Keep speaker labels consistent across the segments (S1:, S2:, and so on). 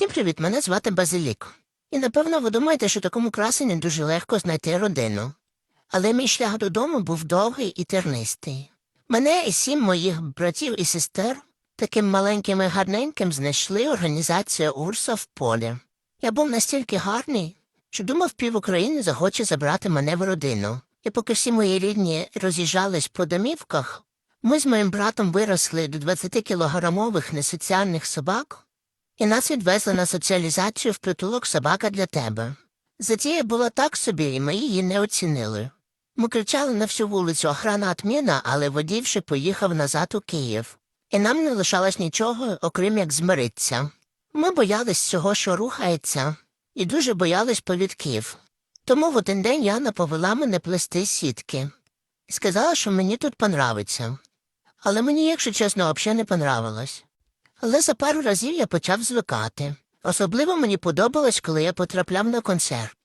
S1: Всім привіт, мене звати Базилік. І напевно ви думаєте, що такому красені дуже легко знайти родину. Але мій шлях додому був довгий і тернистий. Мене і сім моїх братів і сестер таким маленьким і гарненьким знайшли організація Урса в полі. Я був настільки гарний, що думав, пів України захоче забрати мене в родину. І поки всі мої рідні роз'їжджались по домівках, ми з моїм братом виросли до 20-кілограмових несоціальних собак, і нас відвезли на соціалізацію в притулок собака для тебе. Затія була так собі, і ми її не оцінили. Ми кричали на всю вулицю охрана отміна, але водій вже поїхав назад у Київ. І нам не лишалось нічого, окрім як змиритися. Ми боялись всього, що рухається, і дуже боялись повідків. Тому в один день Яна повела мене плести сітки сказала, що мені тут понравиться. Але мені, якщо чесно, взагалі не понравилось. Але за пару разів я почав звикати. Особливо мені подобалось, коли я потрапляв на концерт.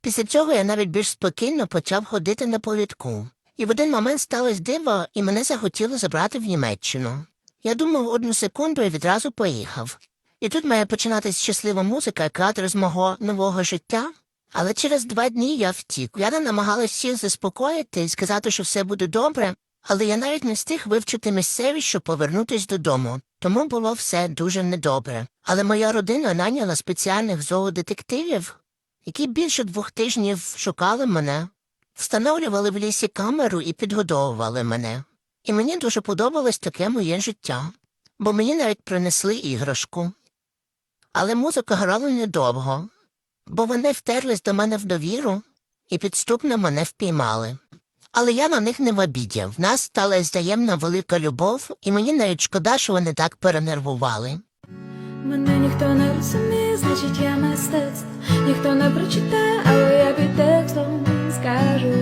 S1: Після цього я навіть більш спокійно почав ходити на повідку. І в один момент сталося диво, і мене захотіло забрати в Німеччину. Я думав одну секунду і відразу поїхав. І тут має починатись щаслива музика, кадр з мого нового життя. Але через два дні я втік. Я намагалась всіх заспокоїти і сказати, що все буде добре, але я навіть не встиг вивчити місцевість, щоб повернутись додому. Тому було все дуже недобре. Але моя родина найняла спеціальних зоодетективів, які більше двох тижнів шукали мене, встановлювали в лісі камеру і підгодовували мене. І мені дуже подобалось таке моє життя, бо мені навіть принесли іграшку. Але музика грала недовго, бо вони втерлись до мене в довіру і підступно мене впіймали. Але я на них не в обіді. В нас стала взаємна велика любов, і мені навіть шкода, що вони так перенервували.
S2: Мене ніхто не розуміє, значить я мистецтво Ніхто не прочитає, але я під текстом скажу,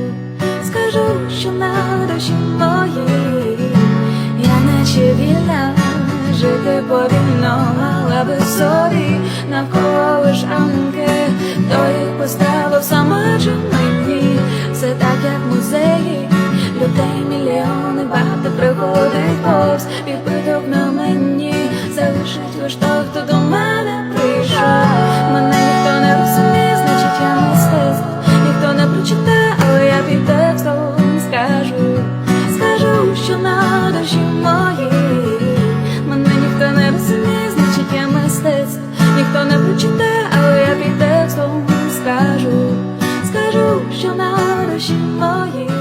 S2: скажу, що на душі моїй Я наче вільна, жити повільно, але без навколо весь відбиток на мені залишить лиш той, хто до мене прийшов. Мене ніхто не розуміє, значить я не стезла, ніхто не прочитає, але я під текстом скажу, скажу, що на душі моїй мене ніхто не розуміє, значить я ніхто не прочитає, але я під текстом скажу, скажу, що на душі моїй